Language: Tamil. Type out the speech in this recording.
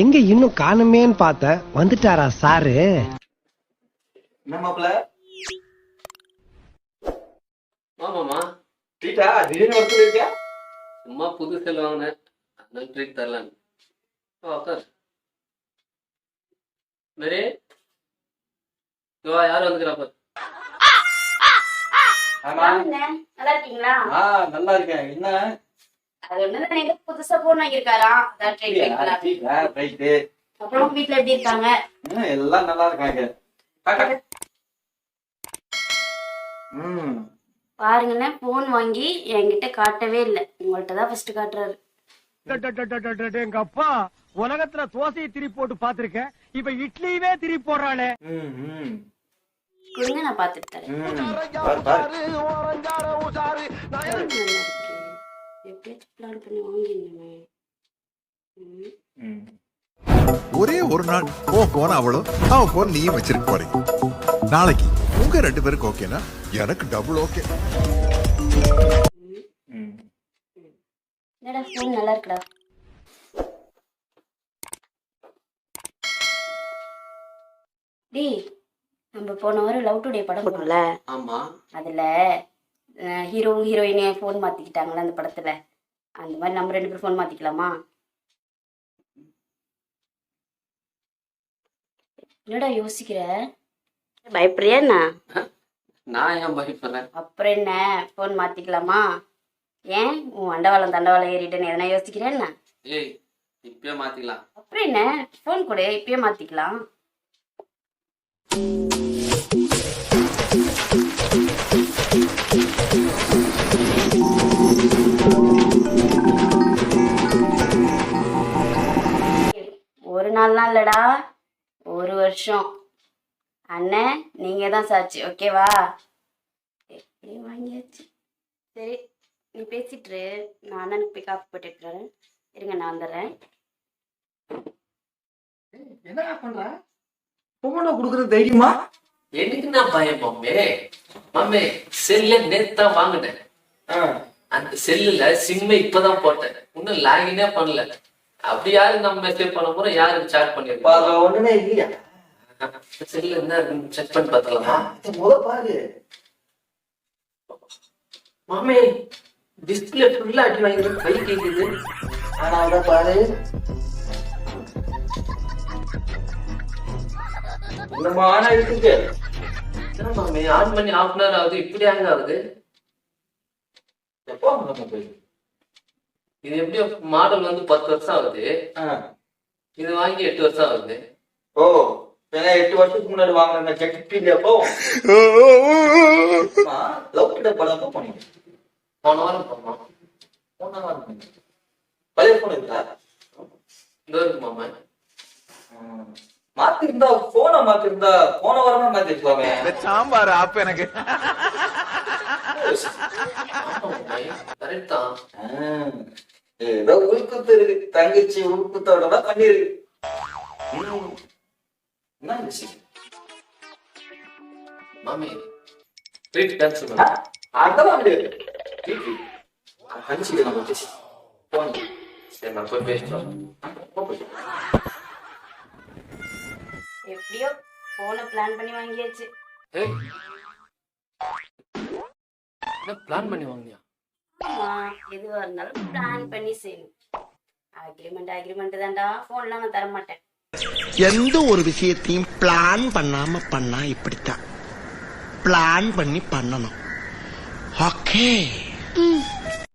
எங்க இன்னும் காணுமேன்னு பார்த்த வந்துட்டாரா சாரு? மாப்பிள? ஆமாம்மா ட்ரீட்டா? திடீர்னு இருக்கியா சும்மா புது செல் வாங்கினேன். அதனால ட்ரீட் தரலான்னு. உட்கார் மேரி. இங்க வா யார் வந்துக்கிறா ஆமா. வாங்க, நல்லா இருக்கீங்களா? ஆ நல்லா இருக்கேன். என்ன? அது ஒண்ணு நீங்க புதுசா போன் வாங்கியிருக்காராம் அதான் ட்ரை அப்புறம் வீட்ல எப்படி இருக்காங்க? எல்லாம் நல்லா இருக்காங்க. போன் வாங்கி என்கிட்ட காட்டவே இல்லை. உங்கள்ட்ட தான் ஃபர்ஸ்ட் காட்டுறாரு. எங்க அப்பா உலகத்துல தோசையை திரி போட்டு பாத்திருக்கேன் இப்ப இட்லியவே திரி ம் கொடுங்க நான் பார்த்துட்டு தரேன் ம் பாரு பாரு நல்லா இருக்கு எப்படியாச்சும் பிளான் பண்ணி வாங்கிடணுமே ஒரே ஒரு நாள் உன் போன அவளும் அவன் போன் நீயும் வச்சிருக்க போறீங்க. நாளைக்கு உங்க ரெண்டு பேருக்கு ஓகேனா எனக்கு டபுள் ஓகே என்னடா போன் நல்லா இருக்குடா. டேய் நம்ம போன வாரம் லவ் டுடே படம் போனோம்ல. ஆமா அதுல ஹீரோ ஹீரோயினே ஃபோன் மாத்திக்கிட்டாங்களா அந்த படத்துல? அந்த மாதிரி நம்ம ரெண்டு பேரும் ஃபோன் மாத்திக்கலாமா? என்னடா யோசிக்கிற? பயப்படுறியா என்ன? நான் ஏன் பயப்படுறேன் அப்புறம் என்ன? ஃபோன் மாத்திக்கலாமா? ஏன்? உன் அண்டவாளம் தண்டவாளம் ஏறிட்டுன்னு எதனா யோசிக்கிறியா என்ன? ஏய் இப்பயே மாத்திக்கலாம். அப்புறம் என்ன? ஃபோன் கொடு இப்பயே மாத்திக்கலாம். வருஷம். அண்ணன் நீங்க தான் சாட்சி ஓகேவா எப்படி வாங்கியாச்சு. சரி நீ பேசிட்டு. நான் அண்ணனுக்கு போய் காப்பி போட்டு எடுத்துட்டு வரேன். இருங்க நான் வந்துடுறேன். என்னடா பண்ற? போன குடுக்குறது தைரியமா? எனக்கு நான் பயம் மம்மி? மம்மி செல்ல நேத்தா வாங்கினேன். ஆ. அந்த செல்லுல சிம்மை இப்பதான் போட்டேன். இன்னும் லாகினே பண்ணல. அப்படி யாரு நம்ம மெசேஜ் பண்ண போறோம் யாரு சாட் அதுல ஒண்ணுமே இல்லையா? செல்ல என்ன செக் பண்ணி பார்த்தலாமா அது முத பாரு. மாமே டிஸ்பிளே ஃபுல்லா அடி வாங்கி கை கேக்குது. ஆனா அத பாரு. என்னமா ஆனா இருக்கு? என்ன மாமே ஆன் பண்ணி ஹாஃப் அன் ஹவர் ஆகுது இப்படி ஹேங் ஆகுது. எப்போ இது எப்படியோ மாடல் வந்து பத்து வருஷம் ஆகுது. இது வாங்கி எட்டு வருஷம் ஆகுது. ஓ. ஏன்னா எட்டு வருஷத்துக்கு முன்னாடி வாங்கின கெட்டி அப்போ லவ் கிட்ட படம் எப்போ பண்ணீங்க போன வாரம் பண்ணோம் போன வாரம். பழைய போன் இருக்கா? இந்த இருக்கு மாமா மாத்தி இருந்தா போனை மாத்தி இருந்தா போன வாரமே மாத்தி இருக்கலாமே சாம்பார் ஆப் எனக்கு. கரெக்ட் தான். ஏதோ உள்குத்து இருக்கு. தங்கச்சி உள்குத்தோட தான் பண்ணிருக்கு. விஷயம் மாமி ட்ரீட் கேன்சல் ஆ, அதெல்லாம் கிடையாது கணிச்சு நம்ம பேசி போன் சரி நான் போய் பேசிட்டோம் எப்படியோ போனை பிளான் பண்ணி வாங்கியாச்சு. என்ன பிளான் பண்ணி வாங்கினியா? எதுவா இருந்தாலும் பிளான் பண்ணி செய்யணும். அக்ரிமெண்ட் அக்ரிமெண்ட் தான்டா. போன்லாம் நான் தர மாட்டேன் எந்த ஒரு விஷயத்தையும் பிளான் பண்ணாம பண்ணா இப்படித்தான். பிளான் பண்ணி பண்ணணும். ஓகே